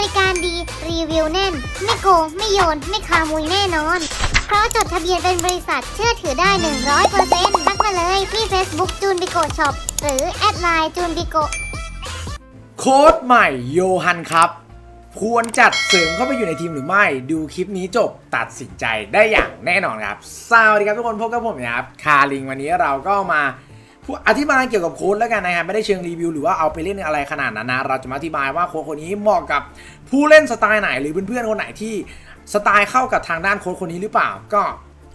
ริการดี รีวิวแน่น ไม่โกง ไม่โยน ไม่คามุยแน่นอน เพราะจดทะเบียนเป็นบริษัทเชื่อถือได้ 100%ทักมาเลยที่ Facebook จูนบิโกช็อปหรือแอดไลน์จูนบิโกโค้ดใหม่โยฮันครับ ควรจัดเสริมเข้าไปอยู่ในทีมหรือไม่ ดูคลิปนี้จบตัดสินใจได้อย่างแน่นอนครับ สวัสดีครับทุกคนพบกับผมนะครับ คาริงวันนี้เราก็มา อธิบายเกี่ยวกับโค้ดแล้วกันนะครับไม่ได้เชิงรีวิวหรือว่าเอาไปเล่นอะไรขนาดนั้นนะเราจะมาอธิบายว่าโค้ดคนนี้เหมาะกับผู้เล่นสไตล์ไหนหรือเพื่อนๆคนไหนที่สไตล์เข้ากับทางด้านโค้ดคนนี้หรือเปล่าก็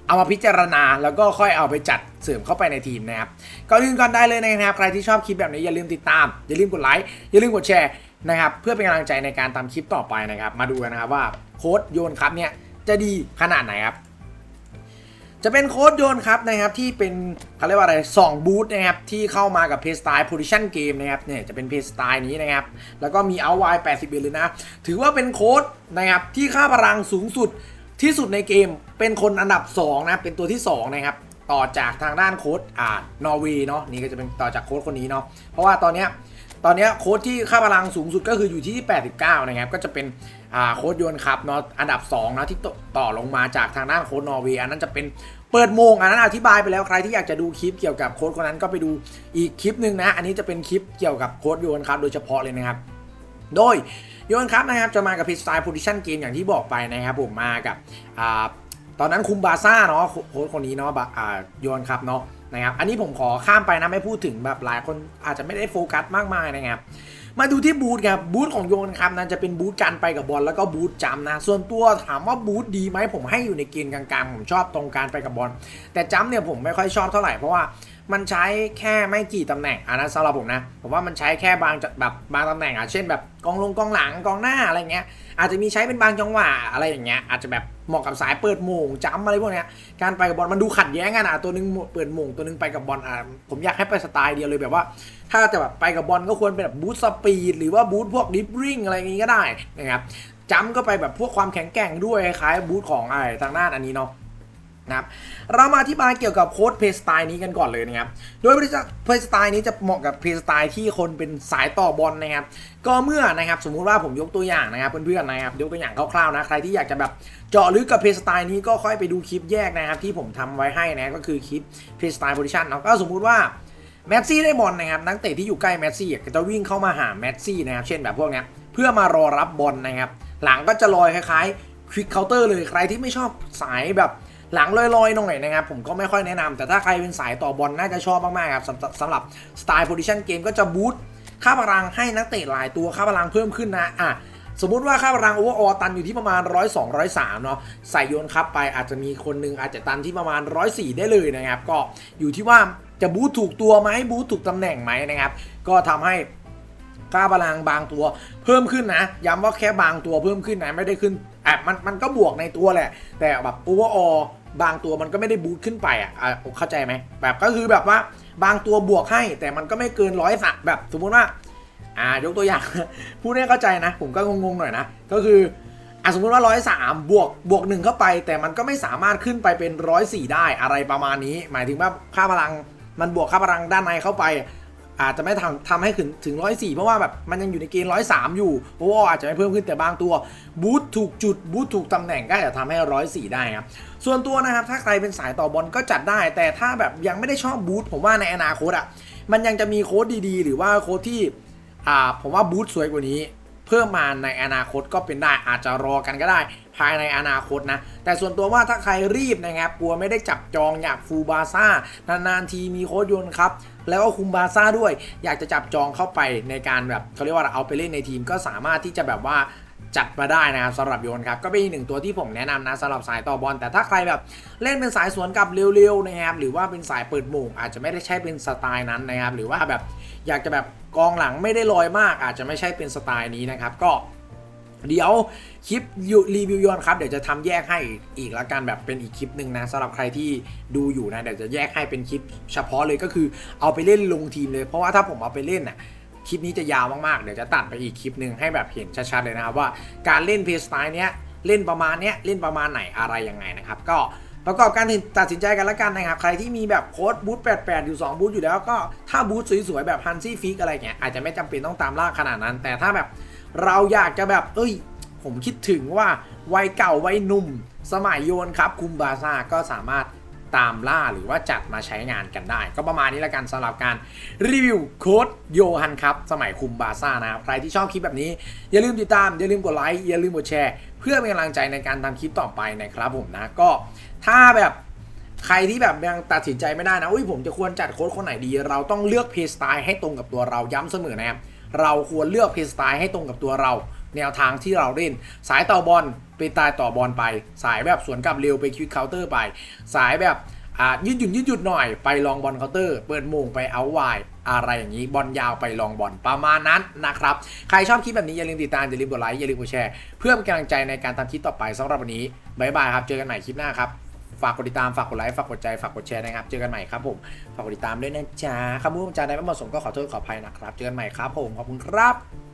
เอามาพิจารณาแล้วก็ค่อยเอาไปจัดเสริมเข้าไปในทีมนะครับก็ลืมกันได้เลยนะครับ ใครที่ชอบคลิปแบบนี้อย่าลืมติดตาม อย่าลืมกดไลค์อย่าลืมกดแชร์นะครับเพื่อเป็นกำลังใจในการทำคลิปต่อไปนะครับ มาดูกันนะครับว่าโค้ดโยนครับเนี่ยจะดีขนาดไหนครับ จะเป็นโค้ดโยนครับนะครับที่เป็นเขาเรียกว่าอะไร2บูธนะครับที่เข้ามากับเพสไตล์โพซิชันเกมนะครับเนี่ยจะเป็นเพสไตล์นี้นะครับ แล้วก็มีเอาไว80เเลยนะ ถือว่าเป็นโค้ดนะครับที่ค่าพลังสูงสุดที่สุดในเกมเป็นคนอันดับ2นะเป็นตัวที่2นะครับ ต่อจากทางด้านโค้ดอ่านอร์เวย์เนาะนี่ก็จะเป็นต่อจากโค้ดคนนี้เนาะเพราะว่าตอนเนี้ยตอนเนี้ยโค้ดที่ค่าพลังสูงสุดก็คืออยู่ที่ 89 นะครับ ก็จะเป็นอ่าโค้ดยนครับเนาะอันดับ2นะที่ต่อลงมาจากทางด้านโค้ดนอร์เวย์อันนั้นจะเป็นเปิดโมง อันนั้นอธิบายไปแล้วใครที่อยากจะดูคลิปเกี่ยวกับโค้ดคนนั้นก็ไปดูอีกคลิปหนึ่งนะ อันนี้จะเป็นคลิปเกี่ยวกับโค้ดยนครับโดยเฉพาะเลยนะครับ โดยโยนครับนะครับจะมากับพิสไตล์โพซิชันเกมอย่างที่บอกไปนะครับผมมากับอ่า ตอนนั้นคุมบาซ่าเนาะโค้ชคนนี้เนาะบอ่าโยนครับเนาะนะครับ อันนี้ผมขอข้ามไปนะไม่พูดถึงแบบหลายคนอาจจะไม่ได้โฟกัสมากมายนะครับ มาดูที่บูธครับบูธของโยนครับนั้นจะเป็นบูธการไปกับบอลแล้วก็บูธจำนะ ส่วนตัวถามว่าบูธดีไหมผมให้อยู่ในเกณฑ์กลางๆผมชอบตรงการไปกับบอลแต่จำเนี่ยผมไม่ค่อยชอบเท่าไหร่เพราะว่า มันใช้แค่ไม่กี่ตำแหน่งอันนั้นสำหรับผมนะ ผมว่ามันใช้แค่บางแบบบางตำแหน่งอะเช่นแบบกองลงกองหลังกองหน้าอะไรเงี้ยอาจจะมีใช้เป็นบางจังหวะอะไรอย่างเงี้ยอาจจะแบบเหมาะกับสายเปิดมงจ้ำอะไรพวกเนี้ยการไปกับบอลมันดูขัดแย้งกันอะตัวหนึงเปิดมงตัวหนึงไปกับบอลอะผมอยากให้ไปสไตล์เดียวเลยแบบว่า ถ้าจะแบบไปกับบอลก็ควรเป็นแบบบูทสปีดหรือว่าบูทพวกดิฟริงอะไรอย่างงี้ก็ได้นะครับจ้ำก็ไปแบบพวกความแข็งแกร่งด้วยคล้ายบูทของไอ้ทางด้านอันนี้เนาะ นะครับเรามาอธิบายเกี่ยวกับโค้ดเพย์สไตล์นี้กันก่อนเลยนะครับ โดยเพย์สไตล์นี้จะเหมาะกับเพย์สไตล์ที่คนเป็นสายต่อบอลนะครับ ก็เมื่อนะครับสมมุติว่าผมยกตัวอย่างนะครับเพื่อนๆนะครับยกตัวอย่างคร่าวๆนะใครที่อยากจะแบบเจาะลึกกับเพย์สไตล์นี้ก็ค่อยไปดูคลิปแยกนะครับที่ผมทำไว้ให้นะก็คือคลิปเพย์สไตล์โพซิชันเนาะก็สมมุติว่าแมสซี่ได้บอลนะครับนักเตะที่อยู่ใกล้แมสซี่จะวิ่งเข้ามาหาแมสซี่นะครับเช่นแบบพวกนี้เพื่อมารอรับบอลนะครับหลังก็จะลอยคล้ายๆควิกเคาน์เตอร์เลยใครที่ไม่ชอบสายแบบ หลังลอยๆหน่อยนะครับผมก็ไม่ค่อยแนะนำแต่ถ้าใครเป็นสายต่อบอลน่าจะชอบมากๆครับสำหรับสไตล์โพซิชันเกมก็จะบูตค่าพลังให้นักเตะหลายตัวค่าพลังเพิ่มขึ้นนะอะสมมุติว่าค่าพลังโอเวอร์ออตันอยู่ที่ประมาณ 100 2 103เนาะใส่โยนครับไปอาจจะมีคนหนึงอาจจะตันที่ประมาณ 104 ได้เลยนะครับ ก็อยู่ที่ว่าจะบูตถูกตัวไหมบูตถูกตำแหน่งไหมนะครับ ก็ทำให้ค่าพลังบางตัวเพิ่มขึ้นนะ ย้ำว่าแค่บางตัวเพิ่มขึ้นนะ ไม่ได้ขึ้นอะมันมันก็บวกในตัวแหละ แต่แบบโอเวอร์ออ บางตัวมันก็ไม่ได้บูทขึ้นไปอะเข้าใจไหมแบบก็คือแบบว่าบางตัวบวกให้แต่มันก็ไม่เกินร้อยสักแบบสมมุติว่าอ่ายกตัวอย่างพูดให้เข้าใจนะ ผมก็งงๆหน่อยนะ ก็คืออะสมมติว่าร้อยสามบวกบวกหนึ่งเข้าไป แต่มันก็ไม่สามารถขึ้นไปเป็นร้อยสี่ได้อะไรประมาณนี้ หมายถึงว่าค่าพลังมันบวกค่าพลังด้านในเข้าไป อาจจะไม่ทำทำให้ถึงถึงร้อยสี่เพราะว่าแบบมันยังอยู่ในเกณฑ์ร้อยสามอยู่เพราะว่าอาจจะไม่เพิ่มขึ้นแต่บางตัวบูทถูกจุดบูทถูกตำแหน่งก็อาจจะทำให้ร้อยสี่ได้ครับส่วนตัวนะครับถ้าใครเป็นสายต่อบอลก็จัดได้ แต่ถ้าแบบยังไม่ได้ชอบบูทผมว่าในอนาคตอะมันยังจะมีโค้ดดีๆ หรือว่าโค้ดที่อ่าผมว่าบูทสวยกว่านี้ เพิ่มมาในอนาคตก็เป็นได้อาจจะรอกันก็ได้ ภายในอนาคตนะ แต่ส่วนตัวว่าถ้าใครรีบนะครับกลัวไม่ได้จับจองอยากฟูบาซ่านานๆทีมีโค้ดโยนครับแล้วก็คุมบาซ่าด้วย อยากจะจับจองเข้าไปในการแบบเขาเรียกว่าเอาไปเล่นในทีมก็สามารถที่จะแบบว่าจัดมาได้นะครับสำหรับโยนครับก็เป็นอีกหนึ่งตัวที่ผมแนะนำนะสำหรับสายต่อบอลแต่ถ้าใครแบบเล่นเป็นสายสวนกลับเร็วๆนะครับหรือว่าเป็นสายเปิดโมงอาจจะไม่ได้ใช่เป็นสไตล์นั้นนะครับหรือว่าแบบอยากจะแบบ กองหลังไม่ได้ลอยมาก อาจจะไม่ใช่เป็นสไตล์นี้นะครับ ก็เดี๋ยวคลิปรีวิวยอนครับ เดี๋ยวจะทำแยกให้อีกละกันแบบเป็นอีกคลิปหนึ่งนะสำหรับใครที่ดูอยู่นะเดี๋ยวจะแยกให้เป็นคลิปเฉพาะเลยก็คือเอาไปเล่นลงทีมเลย เพราะว่าถ้าผมเอาไปเล่นน่ะคลิปนี้จะยาวมากๆ เดี๋ยวจะตัดไปอีกคลิปหนึ่งให้แบบเห็นชัดๆเลยนะครับว่าการเล่นเพย์สไตล์เนี้ยเล่นประมาณเนี้ยเล่นประมาณไหนอะไรยังไงนะครับ ก็ ประกอบการตัดสินใจกันละกันนะครับ ใครที่มีแบบโค้ดบูท88 อยู่ 2 บูธอยู่แล้วก็ถ้าบูธสวยๆ แบบฮันซี่ฟิกอะไรเงี้ยอาจจะไม่จำเป็นต้องตามล่าขนาดนั้น แต่ถ้าแบบเราอยากจะแบบ เอ้ย ผมคิดถึงว่าวัยเก่าวัยหนุ่ม สมัยโยนครับคุมบาซ่าก็สามารถ ตามล่าหรือว่าจัดมาใช้งานกันได้ ก็ประมาณนี้ละกันสำหรับการรีวิวโค้ดโยฮันครับ สมัยคุมบาซ่านะครับ ใครที่ชอบคลิปแบบนี้ อย่าลืมติดตาม อย่าลืมกดไลค์ อย่าลืมกดแชร์ เพื่อเป็นกำลังใจในการทำคลิปต่อไปนะครับผมนะ ก็ถ้าแบบใครที่แบบยังตัดสินใจไม่ได้นะอุ้ยผมจะควรจัดโค้ดคนไหนดี เราต้องเลือกเพย์สไตล์ให้ตรงกับตัวเราย้ำเสมอนะครับเราควรเลือกเพย์สไตล์ให้ตรงกับตัวเรา แนวทางที่เราเล่น สายต่อบอลไปตายต่อบอลไป สายแบบสวนกลับเร็วไปควิกเคาน์เตอร์ไป สายแบบยืดหยุ่นยืดหยุดหน่อยไปลองบอลเคาน์เตอร์ เปิดโมงไปเอาไวายอะไรอย่างนี้บอลยาวไปลองบอลประมาณนั้นนะครับ ใครชอบคลิปแบบนี้ อย่าลืมติดตาม อย่าลืมกดไลค์อย่าลืมกดแชร์ เพื่อเป็นกำลังใจในการทำคลิปต่อไปสำหรับวันนี้บายบายครับ เจอกันใหม่คลิปหน้าครับ ฝากกดติดตามฝากกดไลค์ฝากกดใจฝากกดแชร์นะครับ เจอกันใหม่ครับผมฝากกดติดตามด้วยนะจ๊ะคำพูดคำจาใดไม่เหมาะสมก็ขอโทษขออภัยนะครับ เจอกันใหม่ครับผมขอบคุณครับ